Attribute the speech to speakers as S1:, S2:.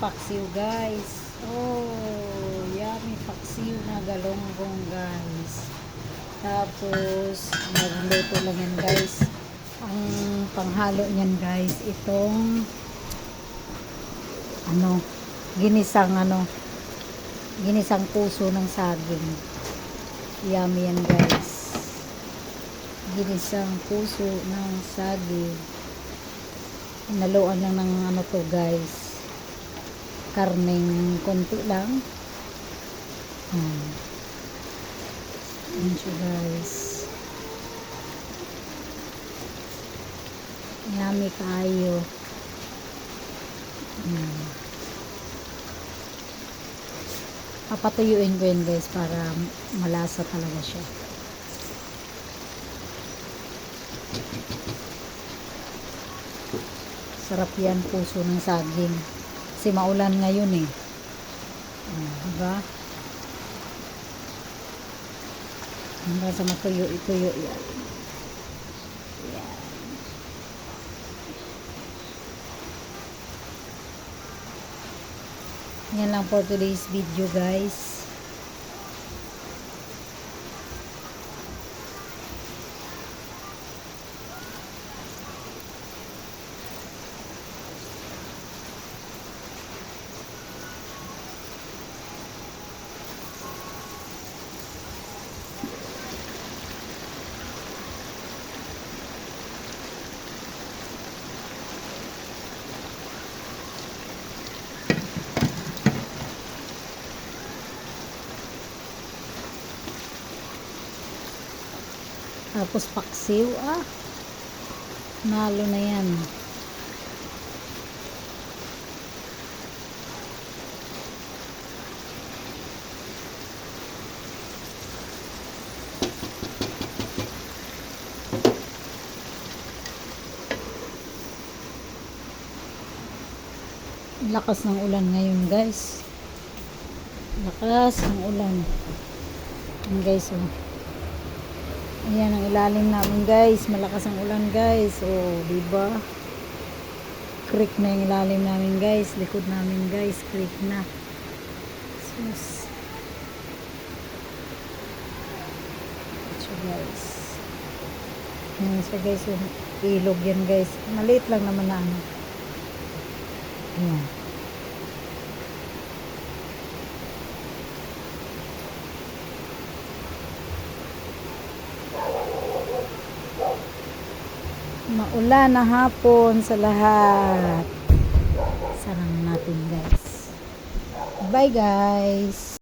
S1: paksiw guys. Oh, yummy paksiw na galonggong guys. Tapos, magluto lang yan guys. Ang panghalo niyan guys, itong ano, ginisang ano, ginisang puso ng saging. Yummy yan guys. Ginisang puso ng saging. Inaluan lang ng ano to guys. Karneng konti lang. Hmm. Siya guys. Yummy kayo. Hmm. Papatuyuin ko yun guys para malasa talaga siya. Sarap yan puso ng saging. Kasi maulan ngayon eh. Ah, diba? Hanggang sa matuyo-ituyo yan. Yan. Yan lang for today's video guys. Tapos paksiw ah. Nalo na yan. Lakas ng ulan ngayon guys. Lakas ng ulan. Yan guys oh. Ayan ang ilalim namin guys. Malakas ang ulan guys. Oh, di ba? Creek na yung ilalim namin guys. Likod namin guys. Creek na. Sus. Ito guys. Ayan siya guys. Oh. Ilog yan guys. Maliit lang naman na ano. Ayan. Maulan na hapon sa lahat. Sarang natin guys. Bye guys.